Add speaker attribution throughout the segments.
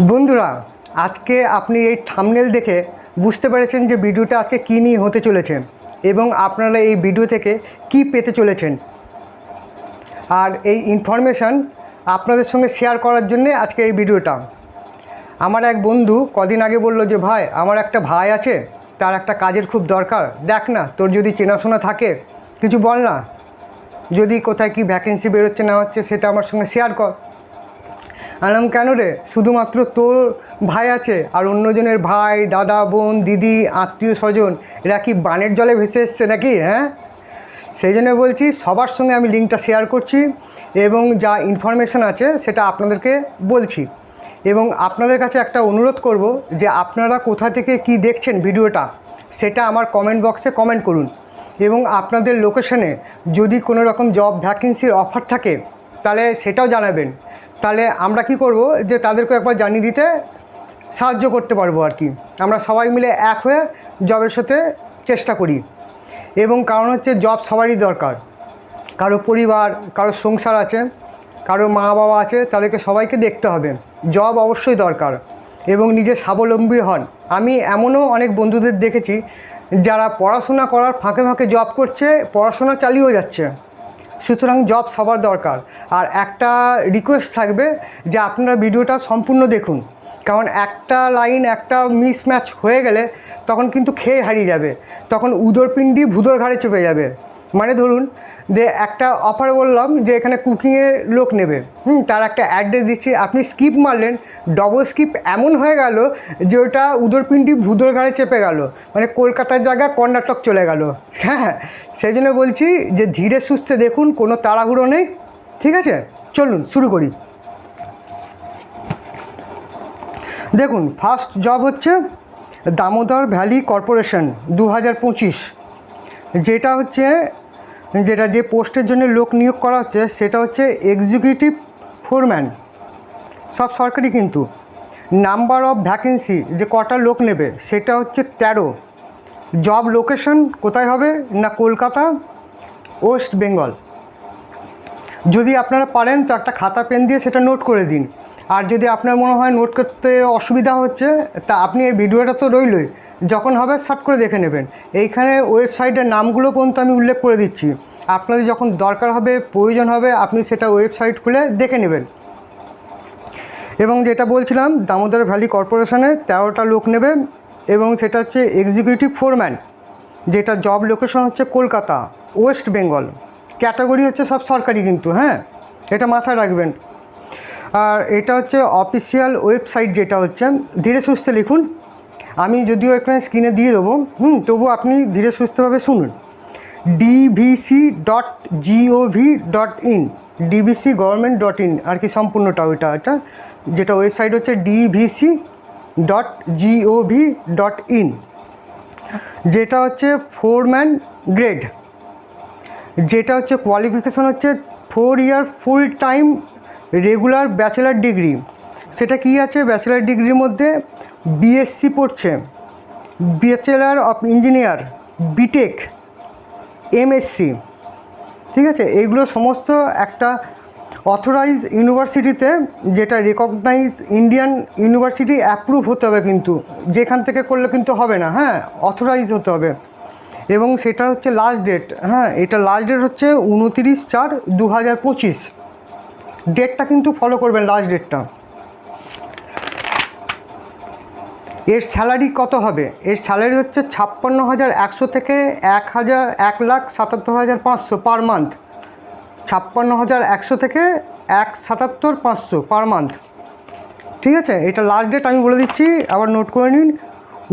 Speaker 1: বন্ধুরা, আজকে আপনি এই থামনেল দেখে বুঝতে পেরেছেন যে ভিডিওটা আজকে কী নিয়ে হতে চলেছে এবং আপনারা এই ভিডিও থেকে কি পেতে চলেছেন। আর এই ইনফরমেশান আপনাদের সঙ্গে শেয়ার করার জন্যে আজকে এই ভিডিওটা। আমার এক বন্ধু কদিন আগে বলল যে, ভাই, আমার একটা ভাই আছে, তার একটা কাজের খুব দরকার। দেখ না, তোর যদি চেনাশোনা থাকে, কিছু বল না। যদি কোথায় কি ভ্যাকেন্সি বেরোচ্ছে না হচ্ছে, সেটা আমার সঙ্গে শেয়ার কর। আলাম কেন রে? শুধুমাত্র তোর ভাই আছে আর অন্যজনের ভাই, দাদা, বোন, দিদি, আত্মীয় স্বজন, এরা কি বানের জলে ভেসে এসছে নাকি হ্যাঁ? সেই জন্য বলছি সবার সঙ্গে আমি লিঙ্কটা শেয়ার করছি এবং যা ইনফরমেশান আছে সেটা আপনাদেরকে বলছি। এবং আপনাদের কাছে একটা অনুরোধ করব যে আপনারা কোথা থেকে কি দেখছেন ভিডিওটা, সেটা আমার কমেন্ট বক্সে কমেন্ট করুন। এবং আপনাদের লোকেশনে যদি কোনো রকম জব ভ্যাকেন্সির অফার থাকে, তাহলে সেটাও জানাবেন। তাহলে আমরা কি করব যে তাদেরকে একবার জানিয়ে দিতে সাহায্য করতে পারব আর কি। আমরা সবাই মিলে এক হয়ে জবের সাথে চেষ্টা করি। এবং কারণ হচ্ছে জব সবারই দরকার। কারও পরিবার, কারও সংসার আছে, কারও মা বাবা আছে, তাদেরকে সবাইকে দেখতে হবে। জব অবশ্যই দরকার। এবং নিজে স্বাবলম্বী হন। আমি এমনও অনেক বন্ধুদের দেখেছি যারা পড়াশোনা করার ফাঁকে ফাঁকে জব করছে, পড়াশোনা চালিয়েও যাচ্ছে। সুতরাং জব সবার দরকার। আর একটা রিকোয়েস্ট থাকবে যে আপনারা ভিডিওটা সম্পূর্ণ দেখুন। কারণ একটা লাইন একটা মিসম্যাচ হয়ে গেলে তখন কিন্তু খেয়ে হারিয়ে যাবে। তখন উদরপিণ্ডি ভুদর ঘাড়ে চেপে যাবে। মানে ধরুন যে একটা অফার বললাম যে এখানে কুকিংয়ের লোক নেবে। হুম, তার একটা অ্যাড্রেস দিচ্ছি। আপনি স্কিপ মারলেন ডবল স্কিপ এমন হয়ে গেল যে ওটা উদরপিণ্ডি ভুদর ঘাড়ে চেপে গেল। মানে কলকাতার জায়গায় কর্ণাটক চলে গেল। হ্যাঁ সেই জন্য বলছি যে ধীরে সুস্থে দেখুন, কোনো তাড়াহুড়ো নেই। ঠিক আছে? চলুন, শুরু করি। দেখুন ফার্স্ট জব হচ্ছে দামোদর ভ্যালি কর্পোরেশন দু হাজার পঁচিশ। যেটা হচ্ছে যেটা যে পোস্টের জন্য লোক নিয়োগ করা হচ্ছে, সেটা হচ্ছে এক্সিকিউটিভ ফোরম্যান সব সরকারি কিন্তু। নাম্বার অফ ভ্যাকেন্সি যে কটা লোক নেবে, সেটা হচ্ছে তেরো। জব লোকেশন কোথায় হবে না কলকাতা ওয়েস্ট বেঙ্গল যদি আপনারা পারেন, তো একটা খাতা পেন দিয়ে সেটা নোট করে দিন। আর যদি আপনার মনে হয় নোট করতে অসুবিধা হচ্ছে, তা আপনি এই ভিডিওটা তো রইলই, যখন হবে সার্ট করে দেখে নেবেন। এইখানে ওয়েবসাইটের নামগুলো পর্যন্ত আমি উল্লেখ করে দিচ্ছি। আপনাদের যখন দরকার হবে, প্রয়োজন হবে, আপনি সেটা ওয়েবসাইট খুলে দেখে নেবেন। এবং যেটা বলছিলাম, দামোদর ভ্যালি কর্পোরেশনে তেরোটা লোক নেবে, এবং সেটা হচ্ছে এক্সিকিউটিভ ফোরম্যান যেটা জব লোকেশন হচ্ছে কলকাতা, ওয়েস্ট বেঙ্গল। ক্যাটাগরি হচ্ছে সব সরকারি কিন্তু হ্যাঁ? এটা মাথায় রাখবেন। আর এটা হচ্ছে অফিসিয়াল ওয়েবসাইট যেটা হচ্ছে, ধীরে সুস্থে লিখুন। আমি যদিও এখানে স্ক্রিনে দিয়ে দেবো, হুম তবু আপনি ধীরে সুস্থভাবে শুনুন। DVC dot GOV dot in DVC government dot in আর কি সম্পূর্ণটা ওইটা এটা, যেটা ওয়েবসাইট হচ্ছে DVC dot GOV dot in যেটা হচ্ছে ফোরম্যান গ্রেড যেটা হচ্ছে কোয়ালিফিকেশন হচ্ছে four year full time regular bachelor degree সেটা কি আছে? ব্যাচেলার ডিগ্রির মধ্যে বিএসসি পড়ছে। Bachelor of engineer BTech MSc ঠিক আছে? এইগুলো সমস্ত একটা অথরাইজ ইউনিভার্সিটিতে যেটা রেকগনাইজ ইন্ডিয়ান ইউনিভার্সিটি অ্যাপ্রুভ হতে হবে কিন্তু। যেখান থেকে করলে কিন্তু হবে না হ্যাঁ? অথরাইজ হতে হবে। এবং সেটা হচ্ছে লাস্ট ডেট হ্যাঁ? এটা লাস্ট ডেট হচ্ছে উনতিরিশ চার দু হাজার পঁচিশ। ডেটটা কিন্তু ফলো করবেন লাস্ট ডেটটা এর স্যালারি কত হবে? এর স্যালারি হচ্ছে ছাপ্পান্ন হাজার একশো থেকে এক হাজার এক লাখ সাতাত্তর হাজার পাঁচশো পার মান্থ ছাপ্পান্ন হাজার একশো থেকে এক সাতাত্তর পাঁচশো পার মান্থ ঠিক আছে? এটা লাস্ট ডেট আমি বলে দিচ্ছি, আবার নোট করে নিন।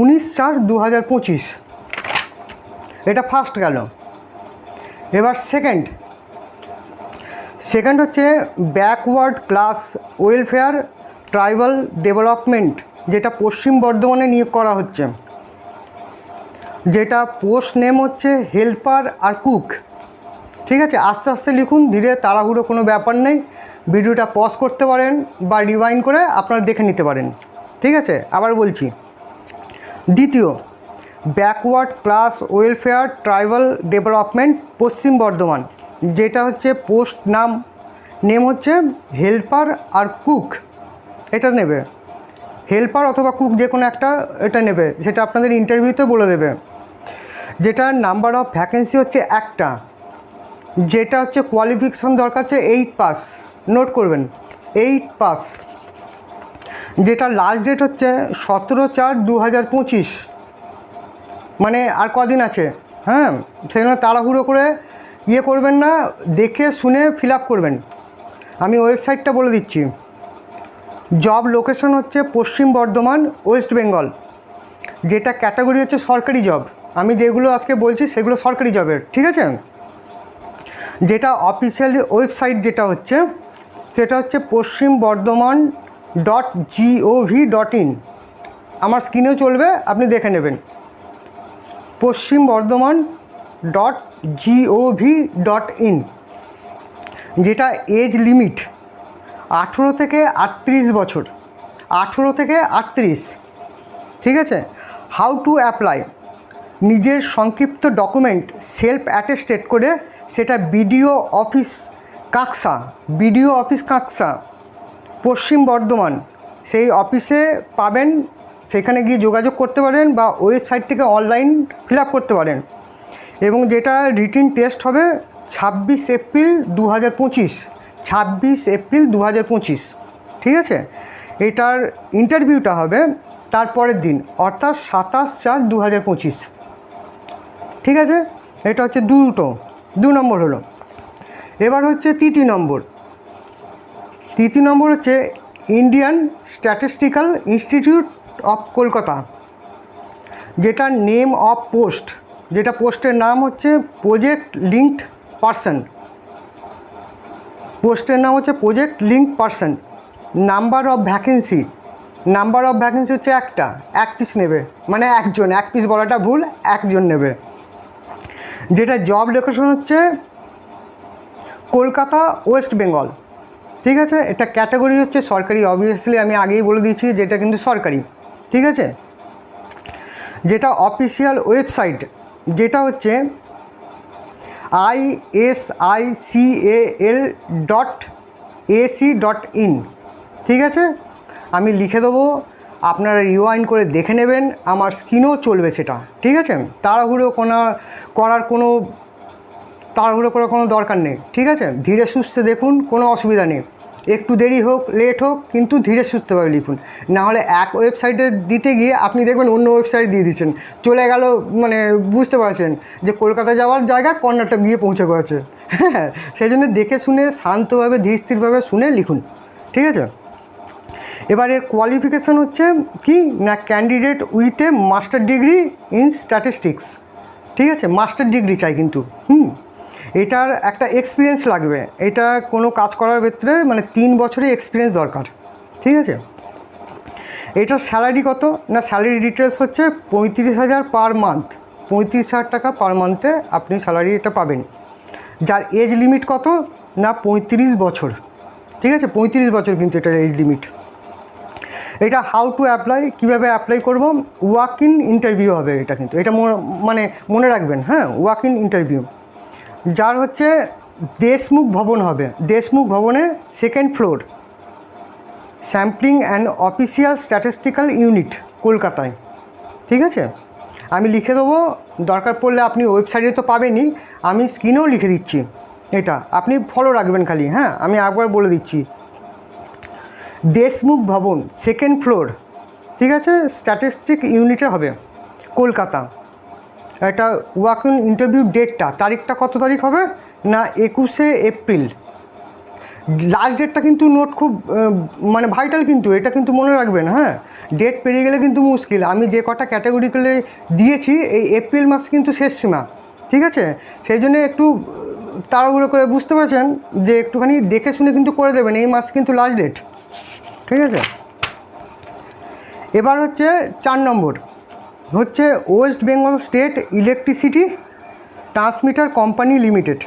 Speaker 1: উনিশ চার দু হাজার পঁচিশ। এটা ফার্স্ট গেল। এবার সেকেন্ড সেকেন্ড হচ্ছে backward class welfare tribal development যেটা পশ্চিম বর্ধমানে নিয়োগ করা হচ্ছে। যেটা পোস্ট নেম হচ্ছে হেল্পার আর কুক ঠিক আছে? আস্তে আস্তে লিখুন, ধীরে তাড়াহুড়ো কোনো ব্যাপার নেই। ভিডিওটা পজ করতে পারেন বা রিওয়াইন্ড করে আপনারা দেখে নিতে পারেন। ঠিক আছে? আবার বলছি। দ্বিতীয় backward class welfare tribal development Paschim Bardhaman. যেটা হচ্ছে পোস্ট নাম, নেম হচ্ছে হেল্পার আর কুক। এটা নেবে। হেল্পার অথবা কুক যে কোনো একটা এটা নেবে। সেটা আপনাদের ইন্টারভিউতে বলে দেবে। যেটার নাম্বার অফ ভ্যাকেন্সি হচ্ছে একটা। যেটা হচ্ছে কোয়ালিফিকেশন দরকার হচ্ছে এইট পাস নোট করবেন এইট পাস যেটা লাস্ট ডেট হচ্ছে সতেরো চার দু হাজার পঁচিশ। মানে আর কদিন আছে? হ্যাঁ সেজন্য তাড়াহুড়ো করে ইয়ে করবেন না, দেখে শুনে ফিল করবেন। আমি ওয়েবসাইটটা বলে দিচ্ছি। জব লোকেশন হচ্ছে পশ্চিম বর্ধমান ওয়েস্ট বেঙ্গল যেটা ক্যাটাগরি হচ্ছে সরকারি জব আমি যেগুলো আজকে বলছি, সেগুলো সরকারি জবের ঠিক আছে? যেটা অফিসিয়াল ওয়েবসাইট যেটা হচ্ছে, সেটা হচ্ছে Paschim Bardhaman dot GOV dot in আমার স্ক্রিনেও চলবে, আপনি দেখে নেবেন। Paschim Bardhaman dot GOV dot in যেটা এজ লিমিট আঠেরো থেকে আটত্রিশ বছর, আঠেরো থেকে আটত্রিশ। ঠিক আছে? হাউ টু অ্যাপ্লাই নিজের সংক্ষিপ্ত ডকুমেন্ট সেলফ অ্যাটেস্টেড করে সেটা BDO office Kaksa, BDO office Kaksa, Paschim Bardhaman, সেই অফিসে পাবেন, সেখানে গিয়ে যোগাযোগ করতে পারেন বা ওয়েবসাইট থেকে অনলাইন ফিল করতে পারেন। এবং যেটা রিটিন টেস্ট হবে ছাব্বিশ এপ্রিল দু হাজার পঁচিশ। ছাব্বিশ এপ্রিল দু হাজার পঁচিশ। ঠিক আছে? এটার ইন্টারভিউটা হবে তারপরের দিন, অর্থাৎ সাতাশ চার দু হাজার পঁচিশ। ঠিক আছে? এটা হচ্ছে দুটো, দু নম্বর হলো। এবার হচ্ছে তৃতীয় নম্বর। তৃতীয় নম্বর হচ্ছে Indian statistical institute of Kolkata যেটা নেম অফ পোস্ট যেটা পোস্টের নাম হচ্ছে প্রজেক্ট লিঙ্কড পার্সন পোস্টের নাম হচ্ছে project link person number of vacancy number of vacancy হচ্ছে একটা। এক পিস নেবে। মানে একজন। এক পিস বলাটা ভুল। একজন নেবে। যেটা জব লোকেশন হচ্ছে কলকাতা ওয়েস্ট বেঙ্গল ঠিক আছে? এটা ক্যাটাগরি হচ্ছে সরকারি। অবভিয়াসলি আমি আগেই বলে দিয়েছি যেটা কিন্তু সরকারি। ঠিক আছে? যেটা অফিসিয়াল ওয়েবসাইট যেটা হচ্ছে I S I C A L dot AC dot in ঠিক আছে? আমি লিখে দেবো, আপনারা রিওয়াইন্ড করে দেখে নেবেন, আমার স্ক্রিনও চলবে সেটা, ঠিক আছে? তাড়াহুড়ো কোনো, করার কোনো, তাড়াহুড়ো করার কোনো দরকার নেই, ঠিক আছে? ধীরে সুস্থে দেখুন, কোনো অসুবিধা নেই। একটু দেরি হোক লেট হোক, কিন্তু ধীরে সুস্থভাবে লিখুন। না হলে এক ওয়েবসাইটে দিতে গিয়ে আপনি দেখবেন অন্য ওয়েবসাইট দিয়ে দিচ্ছেন। চলে গেল মানে বুঝতে পারছেন যে কলকাতা যাওয়ার জায়গা কর্ণাটক গিয়ে পৌঁছে গেছে। হ্যাঁ সেই জন্য দেখে শুনে, শান্তভাবে, ধীর স্থিরভাবে শুনে লিখুন। ঠিক আছে? এবার কোয়ালিফিকেশান হচ্ছে কি? না candidate with a master degree in statistics ঠিক আছে? মাস্টার ডিগ্রি চাই কিন্তু। হুম? এটার একটা এক্সপিরিয়েন্স লাগবে। এটা কোনো কাজ করার ক্ষেত্রে মানে তিন বছরের এক্সপিরিয়েন্স দরকার। ঠিক আছে? এটার স্যালারি কত? না স্যালারি ডিটেলস হচ্ছে পঁয়ত্রিশ হাজার পার মান্থ পঁয়ত্রিশ হাজার টাকা পার মান্থে আপনি স্যালারি এটা পাবেন। যার এজ লিমিট কত? না, পঁয়ত্রিশ বছর। ঠিক আছে? পঁয়ত্রিশ বছর কিন্তু এটার এজ লিমিট এটা হাউ টু অ্যাপ্লাই কীভাবে অ্যাপ্লাই করব? ওয়াক ইন ইন্টারভিউ হবে এটা কিন্তু। এটা মনে- মানে মনে রাখবেন হ্যাঁ? ওয়াক ইন ইন্টারভিউ যার হচ্ছে দেশমুখ ভবন হবে। দেশমুখ ভবনে second floor sampling and official statistical unit কলকাতায়। ঠিক আছে? আমি লিখে দেবো, দরকার পড়লে আপনি ওয়েবসাইটে তো পাবেনই। আমি স্ক্রিনেও লিখে দিচ্ছি। এটা, আপনি ফলো রাখবেন খালি হ্যাঁ? আমি একবার বলে দিচ্ছি। দেশমুখ ভবন সেকেন্ড ফ্লোর ঠিক আছে? স্ট্যাটিস্টিক ইউনিটে হবে কলকাতা। এটা ওয়াক ইন ইন্টারভিউ ডেটটা তারিখটা কত তারিখ হবে? না, একুশে এপ্রিল। লাস্ট ডেটটা কিন্তু নোট খুব মানে ভাইটাল কিন্তু, এটা কিন্তু মনে রাখবেন হ্যাঁ? ডেট পেরিয়ে গেলে কিন্তু মুশকিল। আমি যে কটা ক্যাটাগরিগুলো দিয়েছি, এই এপ্রিল মাস কিন্তু শেষ সীমা, ঠিক আছে? সেই জন্য একটু তাড়াহুড়ো করে বুঝতে পারছেন যে একটুখানি দেখে শুনে কিন্তু করে দেবেন, এই মাস কিন্তু লাস্ট ডেট ঠিক আছে? এবার হচ্ছে চার নম্বর। হচ্ছে West Bengal state electricity transmitter company limited,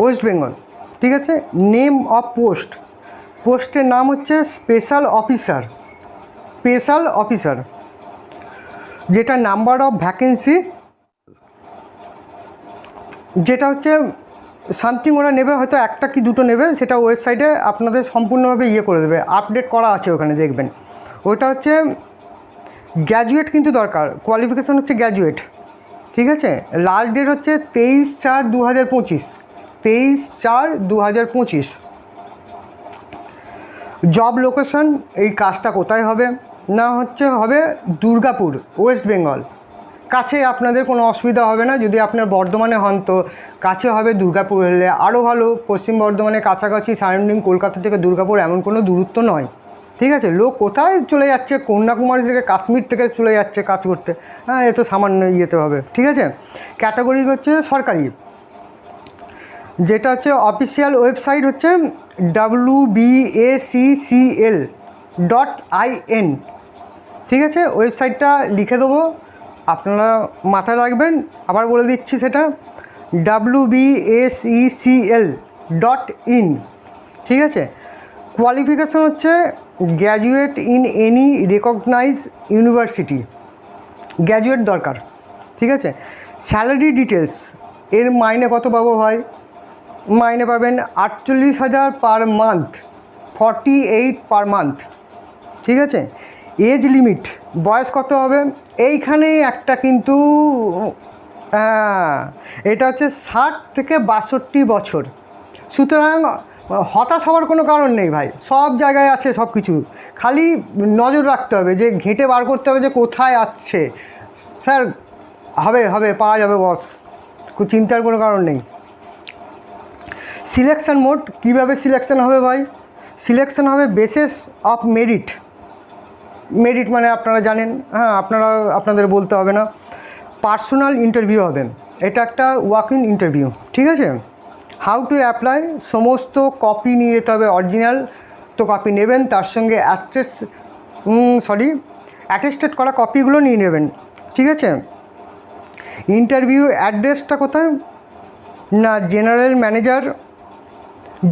Speaker 1: West Bengal, ঠিক আছে? নেম অফ পোস্ট, পোস্টের নাম হচ্ছে স্পেশাল অফিসার স্পেশাল অফিসার, যেটা নাম্বার অফ ভ্যাকেন্সি, যেটা হচ্ছে সামথিং ওরা নেবে, হয়তো একটা কি দুটো নেবে, সেটা ওয়েবসাইটে আপনাদের সম্পূর্ণভাবে ইয়ে করে দেবে, আপডেট করা আছে ওখানে দেখবেন। ওটা হচ্ছে গ্র্যাজুয়েট কিন্তু দরকার কোয়ালিফিকেশান হচ্ছে গ্র্যাজুয়েট, ঠিক আছে? লাস্ট ডেট হচ্ছে তেইশ চার দু হাজার পঁচিশ, তেইশ চার দু হাজার পঁচিশ। জব লোকেশন এই কাজটা কোথায় হবে? না হচ্ছে হবে দুর্গাপুর ওয়েস্ট বেঙ্গল কাছে আপনাদের কোনো অসুবিধা হবে না, যদি আপনার বর্ধমানে হন তো। কাছে হবে দুর্গাপুর হলে আরও ভালো, পশ্চিম বর্ধমানে কাছাকাছি সারাউন্ডিং কলকাতা থেকে দুর্গাপুর এমন কোনো দূরত্ব নয়। ঠিক আছে? লোক কোথায় চলে যাচ্ছে? কন্যাকুমারী থেকে কাশ্মীর থেকে চলে যাচ্ছে কাজ করতে? হ্যাঁ এ তো সামান্য ইয়েতে হবে। ঠিক আছে? ক্যাটাগরি হচ্ছে সরকারি। যেটা হচ্ছে অফিসিয়াল ওয়েবসাইট হচ্ছে ডাব্লু বিএসিসিএল ডট আইএন ঠিক আছে? ওয়েবসাইটটা লিখে দেবো। আপনারা মাথায় রাখবেন। আবার বলে দিচ্ছি সেটা। ডাব্লু বিএসইসিএল ডট ইন ঠিক আছে? কোয়ালিফিকেশন হচ্ছে graduate in any recognise university graduate দরকার, ঠিক আছে? স্যালারি ডিটেলস এর মাইনে কত পাবো ভাই? মাইনে পাবেন আটচল্লিশ হাজার per month forty eight per month ঠিক আছে? এজ লিমিট বয়স কত হবে? এইখানে একটা কিন্তু হ্যাঁ এটা হচ্ছে ষাট থেকে বাষট্টি বছর। সুতরাং হতাশ হওয়ার কোনো কারণ নেই ভাই। সব জায়গায় আছে সব কিছু খালি নজর রাখতে হবে যে ঘেঁটে বার করতে হবে যে কোথায় আছে। স্যার, হবে হবে, পাওয়া যাবে, বস। কোনো চিন্তার কোনো কারণ নেই। সিলেকশন মোড, কীভাবে সিলেকশন হবে ভাই? সিলেকশন হবে বেসিস অফ মেরিট মেরিট মানে আপনারা জানেন। হ্যাঁ আপনারা, আপনাদের বলতে হবে না। পার্সোনাল ইন্টারভিউ হবে। এটা একটা ওয়াক ইন ইন্টারভিউ ঠিক আছে? হাউ টু অ্যাপ্লাই সমস্ত কপি নিয়ে যেতে হবে অরিজিনাল তো কপি নেবেন, তার সঙ্গে অ্যাটেস সরি অ্যাটেস্টেড করা কপিগুলো নিয়ে নেবেন, ঠিক আছে? ইন্টারভিউ অ্যাড্রেসটা কোথায়? না জেনারেল ম্যানেজার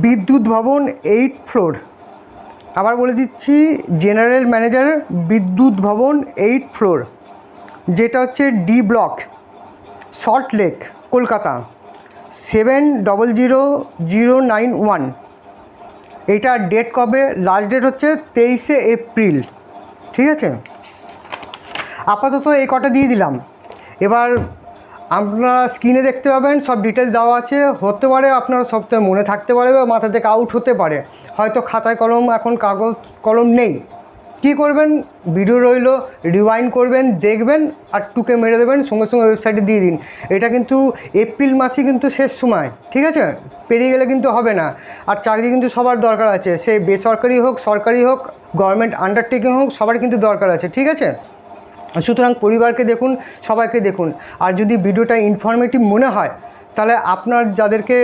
Speaker 1: বিদ্যুৎ ভবন এইট ফ্লোর আবার বলে দিচ্ছি জেনারেল ম্যানেজার বিদ্যুৎ ভবন এইট ফ্লোর যেটা হচ্ছে D block salt lake Kolkata. Seven double zero zero nine one. এইটার ডেট কবে? লাস্ট ডেট হচ্ছে তেইশে এপ্রিল। ঠিক আছে? আপাতত এই কটা দিয়ে দিলাম। এবার আপনারা স্ক্রিনে দেখতে পাবেন, সব ডিটেলস দেওয়া আছে। হতে পারে আপনারা সব মনে থাকতে পারে বা মাথা থেকে আউট হতে পারে। হয়তো খাতায় কলম, এখন কাগজ, কলম নেই। কি করবেন? ভিডিও রইল রিওয়াইন্ড করবেন, দেখবেন আর টুকে মেরে দেবেন, সঙ্গে সঙ্গে ওয়েবসাইটে দিয়ে দিন। এটা কিন্তু এপ্রিল মাসই কিন্তু শেষ সময়, ঠিক আছে? পেরিয়ে গেলে কিন্তু হবে না। আর চাকরি কিন্তু সবার দরকার আছে। সে বেসরকারি হোক, সরকারি হোক গভর্নমেন্ট আন্ডারটেকিং হোক সবার কিন্তু দরকার আছে, ঠিক আছে? সুতরাং পরিবারকে দেখুন, সবাইকে দেখুন। আর যদি ভিডিওটা ইনফরমেটিভ মনে হয়, তাহলে আপনার যাদেরকে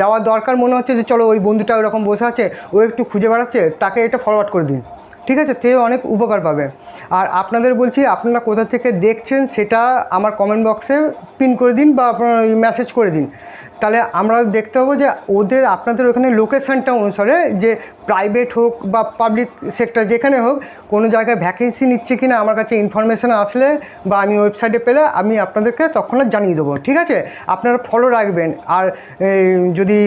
Speaker 1: দেওয়া দরকার মনে হচ্ছে যে, চলো ওই বন্ধুটা ওরকম বসে আছে, ও একটু খুঁজে বেড়াচ্ছে, তাকে এটা ফরওয়ার্ড করে দিন। ঠিক আছে? তেও অনেক উপকার পাবে। আর আপনাদের বলছি, আপনারা কোথা থেকে দেখছেন সেটা আমার কমেন্ট বক্সে পিন করে দিন বা আপনার মেসেজ করে দিন। তাহলে আমরা দেখতে পাবো যে ওদের, আপনাদের ওখানে লোকেশানটা অনুসারে যে প্রাইভেট হোক বা পাবলিক সেক্টর যেখানে হোক, কোনো জায়গায় ভ্যাকেন্সি নিচ্ছে কিনা, আমার কাছে ইনফরমেশান আসলে বা আমি ওয়েবসাইটে পেলে আমি আপনাদেরকে তৎক্ষণাৎ জানিয়ে দেবো, ঠিক আছে? আপনারা ফলো রাখবেন। আর যদি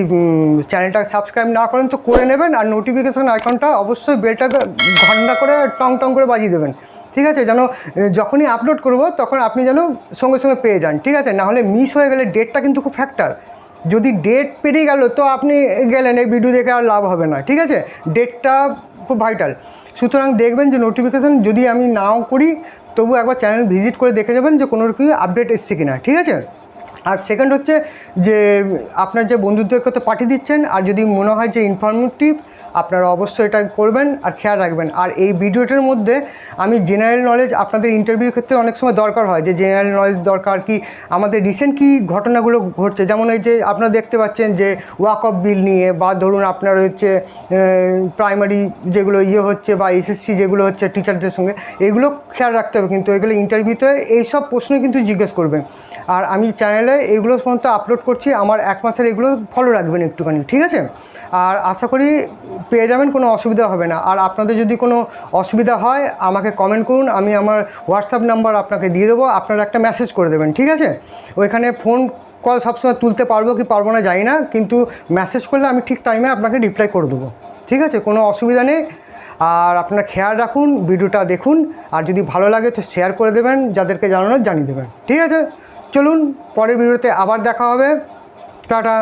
Speaker 1: চ্যানেলটা সাবস্ক্রাইব না করেন তো করে নেবেন আর নোটিফিকেশান আইকনটা অবশ্যই বেলটাকে ঘণ্টা করে টং টং করে বাজিয়ে দেবেন, ঠিক আছে? যেন যখনই আপলোড করব তখন আপনি যেন সঙ্গে সঙ্গে পেয়ে যান, ঠিক আছে? নাহলে মিস হয়ে গেলে ডেটটা কিন্তু খুব ফ্যাক্টর যদি ডেট পেরিয়ে গেল তো আপনি গেলেন, এই ভিডিও দেখে আর লাভ হবে না, ঠিক আছে? ডেটটা খুব ভাইটাল সুতরাং দেখবেন যে নোটিফিকেশান যদি আমি নাও করি, তবু একবার চ্যানেল ভিজিট করে দেখে যাবেন যে কোনো রকম আপডেট এসছে কিনা, ঠিক আছে? আর সেকেন্ড হচ্ছে যে, আপনার যে বন্ধুদেরকে তো পাঠিয়ে দিচ্ছেন, আর যদি মনে হয় যে ইনফরমেটিভ আপনারা অবশ্যই এটা করবেন আর খেয়াল রাখবেন। আর এই ভিডিওটার মধ্যে আমি জেনারেল নলেজ আপনাদের ইন্টারভিউ ক্ষেত্রে অনেক সময় দরকার হয়, যে জেনারেল নলেজ দরকার কি, আমাদের রিসেন্ট কি ঘটনাগুলো ঘটছে? যেমন এই যে আপনারা দেখতে পাচ্ছেন যে ওয়াক অফ বিল নিয়ে, বা ধরুন আপনার হচ্ছে প্রাইমারি যেগুলো ইয়ে হচ্ছে, বা এসএসসি যেগুলো হচ্ছে টিচারদের সঙ্গে, এগুলো খেয়াল রাখতে হবে। কিন্তু এগুলো ইন্টারভিউতে এইসব প্রশ্ন কিন্তু জিজ্ঞেস করবেন। আর আমি চ্যানেলে এগুলো পর্যন্ত আপলোড করছি, আমার এক মাসের এগুলো ফলো রাখবেন একটুখানি, ঠিক আছে? আর আশা করি পেয়ে যাবেন, কোনো অসুবিধা হবে না। আর আপনাদের যদি কোনো অসুবিধা হয়, আমাকে কমেন্ট করুন, আমি আমার হোয়াটসঅ্যাপ নাম্বার আপনাকে দিয়ে দেবো, আপনারা একটা মেসেজ করে দেবেন, ঠিক আছে? ওইখানে ফোন কল সবসময় তুলতে পারব কি পারব না জানি না, কিন্তু মেসেজ করলে আমি ঠিক টাইমে আপনাকে রিপ্লাই করে দেবো, ঠিক আছে? কোনো অসুবিধা নেই। আর আপনারা খেয়াল রাখুন ভিডিওটা দেখুন, আর যদি ভালো লাগে তো শেয়ার করে দেবেন, যাদেরকে জানানোর জানিয়ে দেবেন, ঠিক আছে? চলুন পরের ভিডিওতে আবার দেখা হবে। টাটা।